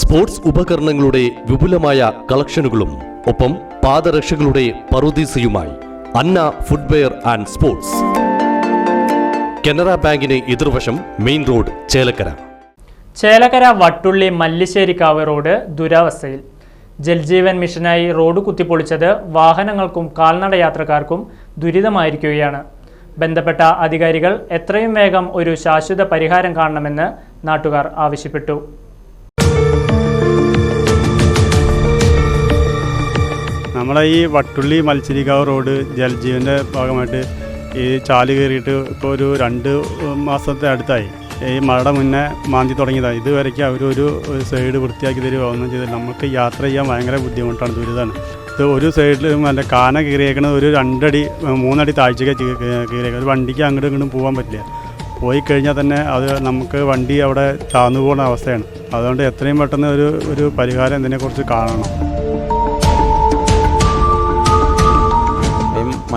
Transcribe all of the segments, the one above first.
Sports ഉപകരണങ്ങളുടെ വിപുലമായ കളക്ഷനുകളും ഒപ്പം പാദരക്ഷകളുടെ പറുദീസയുമായി Anna footwear and sports. Canara ബാങ്കിന് എതിർവശം main road Chelakkara. Chelakkara Vattulli Mallisserikkavu road ദുരവസ്ഥയിൽ. Jal Jeevan മിഷനായി റോഡ് കുത്തിപ്പൊളിച്ചത് വാഹനങ്ങൾക്കും കാൽനട യാത്രക്കാർക്കും ദുരിതമായിരിക്കുകയാണ്. ബന്ധപ്പെട്ട അധികാരികൾ എത്രയും വേഗം ഒരു ശാശ്വത പരിഹാരം കാണണമെന്ന് നാട്ടുകാർ ആവശ്യപ്പെട്ടു. നമ്മളെ ഈ വട്ടുള്ളി മൽച്ചിരിക്കാവ് റോഡ് ജലജീവന്റെ ഭാഗമായിട്ട് ഈ ചാൽ കയറിയിട്ട് ഇപ്പോൾ ഒരു രണ്ട് മാസത്തെ അടുത്തായി. ഈ മഴയുടെ മുന്നേ മാന്തി തുടങ്ങിയതാണ് ഇതുവരയ്ക്ക് അവരൊരു സൈഡ് വൃത്തിയാക്കി തരിക ഒന്നും ചെയ്തില്ല. നമുക്ക് യാത്ര ചെയ്യാൻ ഭയങ്കര ബുദ്ധിമുട്ടാണ് ദുരിതമാണ് ഇത് ഒരു സൈഡിൽ മറ്റേ കാന കീറിയേക്കണത് ഒരു രണ്ടടി മൂന്നടി താഴ്ചയ്ക്ക് കീറിയേക്കുന്നത് ഒരു വണ്ടിക്ക് അങ്ങോട്ടും ഇങ്ങോട്ടും പോകാൻ പറ്റില്ല. പോയി കഴിഞ്ഞാൽ തന്നെ അത് നമുക്ക് വണ്ടി അവിടെ താന്നു പോകുന്ന അവസ്ഥയാണ്. അതുകൊണ്ട് എത്രയും പെട്ടെന്ന് ഒരു ഒരു പരിഹാരം ഇതിനെക്കുറിച്ച് കാണണം.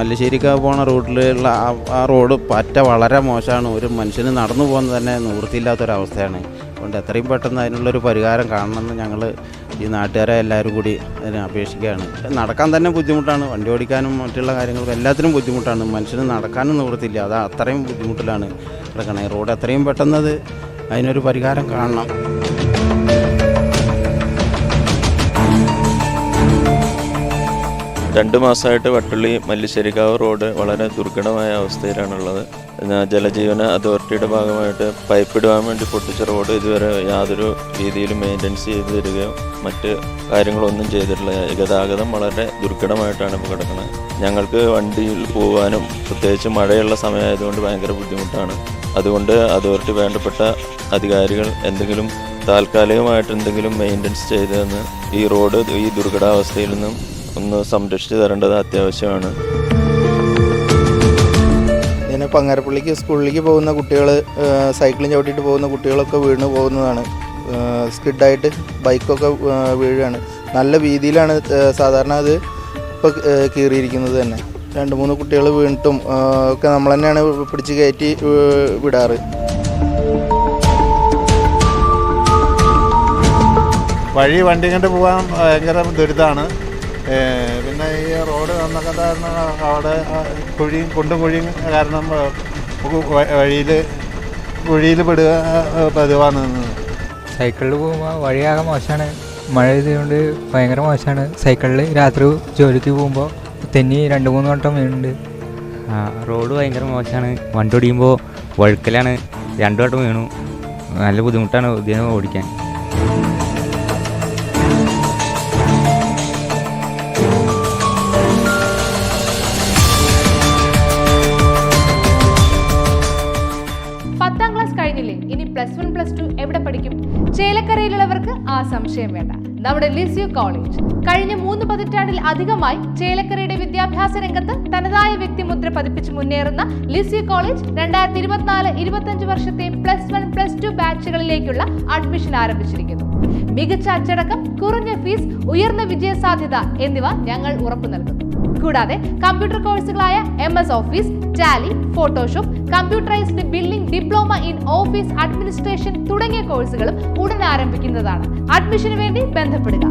മല്ലശ്ശേരിക്ക് പോണ റൂട്ടിലുള്ള ആ- റോഡ് പറ്റ വളരെ മോശമാണ്. ഒരു മനുഷ്യന് നടന്നു പോകുന്നത് തന്നെ നിവൃത്തിയില്ലാത്തൊരവസ്ഥയാണ്. അതുകൊണ്ട് എത്രയും പെട്ടെന്ന് അതിനുള്ളൊരു പരിഹാരം കാണണമെന്ന് ഞങ്ങൾ ഈ നാട്ടുകാരെ എല്ലാവരും കൂടി അതിനെ അപേക്ഷിക്കുകയാണ്. നടക്കാൻ തന്നെ ബുദ്ധിമുട്ടാണ്. വണ്ടി ഓടിക്കാനും മറ്റുള്ള കാര്യങ്ങൾക്കും എല്ലാത്തിനും ബുദ്ധിമുട്ടാണ്. മനുഷ്യന് നടക്കാനും നിവൃത്തിയില്ല. അത് അത്രയും ബുദ്ധിമുട്ടിലാണ് കിടക്കണേ. റോഡ് എത്രയും പെട്ടെന്ന് അതിനൊരു പരിഹാരം കാണണം. രണ്ട് മാസമായിട്ട് വട്ടുള്ളി മല്ലിശ്ശേരിക്കാവ് റോഡ് വളരെ ദുർഘടമായ അവസ്ഥയിലാണുള്ളത്. ജലജീവന അതോറിറ്റിയുടെ ഭാഗമായിട്ട് പൈപ്പ് ഇടുവാൻ വേണ്ടി പൊട്ടിച്ച റോഡ് ഇതുവരെ യാതൊരു രീതിയിലും മെയിന്റനൻസ് ചെയ്ത് തരികയോ മറ്റ് കാര്യങ്ങളൊന്നും ചെയ്തിട്ടില്ല. ഗതാഗതം വളരെ ദുർഘടമായിട്ടാണ് ഇപ്പോൾ കിടക്കുന്നത്. ഞങ്ങൾക്ക് വണ്ടിയിൽ പോകാനും പ്രത്യേകിച്ച് മഴയുള്ള സമയമായതുകൊണ്ട് ഭയങ്കര ബുദ്ധിമുട്ടാണ്. അതുകൊണ്ട് അതോറിറ്റി വേണ്ടപ്പെട്ട അധികാരികൾ എന്തെങ്കിലും താൽക്കാലികമായിട്ട് എന്തെങ്കിലും മെയിന്റനൻസ് ചെയ്തതെന്ന് ഈ റോഡ് ഈ ദുർഘടാവസ്ഥയിൽ നിന്നും ഒന്ന് സംരക്ഷിച്ചു തരേണ്ടത് അത്യാവശ്യമാണ്. ഇതിന് പങ്ങാരപ്പള്ളിക്ക് സ്കൂളിലേക്ക് പോകുന്ന കുട്ടികൾ സൈക്കിളിൽ ചവിട്ടിയിട്ട് പോകുന്ന കുട്ടികളൊക്കെ വീണ് പോകുന്നതാണ്. സ്കിഡായിട്ട് ബൈക്കൊക്കെ വീഴുകയാണ് നല്ല വീതിയിലാണ് സാധാരണ അത് ഇപ്പോൾ കീറിയിരിക്കുന്നത് തന്നെ. രണ്ട് മൂന്ന് കുട്ടികൾ വീണിട്ടും ഒക്കെ നമ്മൾ തന്നെയാണ് പിടിച്ച് കയറ്റി വിടാറ്. വഴി വണ്ടി കണ്ട് പോകാൻ ഭയങ്കര ദുരിതമാണ് പിന്നെ ഈ റോഡ് വന്നൊക്കെ കാരണം അവിടെ കുഴിയും കുണ്ടും കുഴിയും കാരണം വഴിയിൽ കുഴിയിൽ പെടുക പതിവാണ് സൈക്കിളിൽ പോകുമ്പോൾ വഴിയാകെ മോശമാണ് മഴ ചെയ്തുകൊണ്ട് ഭയങ്കര മോശമാണ് സൈക്കിളിൽ രാത്രി ജോലിക്ക് പോകുമ്പോൾ തെന്നി രണ്ട് മൂന്ന് വട്ടം വീണുണ്ട്. റോഡ് ഭയങ്കര മോശമാണ് വണ്ടി ഓടിക്കുമ്പോൾ വഴുക്കലാണ്. രണ്ടു വട്ടം വീണു. നല്ല ബുദ്ധിമുട്ടാണ് ഇതിനെ ഓടിക്കാൻ. പ്ലസ് ടു എവിടെ പഠിക്കും? ചേലക്കരയിലുള്ളവർക്ക് ആ സംശയം വേണ്ട. നമ്മുടെ ലിസ്യു കോളേജ് കഴിഞ്ഞ മൂന്ന് പതിറ്റാണ്ടിൽ അധികമായി ചേലക്കരയുടെ വിദ്യാഭ്യാസ രംഗത്ത് തനതായ വ്യക്തിമുദ്ര പതിപ്പിച്ച് മുന്നേറുന്ന ലിസി കോളേജ് രണ്ടായിരത്തി ഇരുപത്തിനാല് ഇരുപത്തഞ്ച് വർഷത്തെ പ്ലസ് വൺ പ്ലസ് ടു ബാച്ചുകളിലേക്കുള്ള അഡ്മിഷൻ ആരംഭിച്ചിരിക്കുന്നു. മികച്ച അച്ചടക്കം കുറഞ്ഞ ഫീസ് ഉയർന്ന വിജയ സാധ്യത എന്നിവ ഞങ്ങൾ ഉറപ്പു നൽകുന്നു. കൂടാതെ computer കോഴ്സുകളായ M S office Tally Photoshop computerised building diploma in office administration തുടങ്ങിയ കോഴ്സുകളും ഉടൻ ആരംഭിക്കുന്നതാണ്. അഡ്മിഷന് വേണ്ടി ബന്ധപ്പെടുക.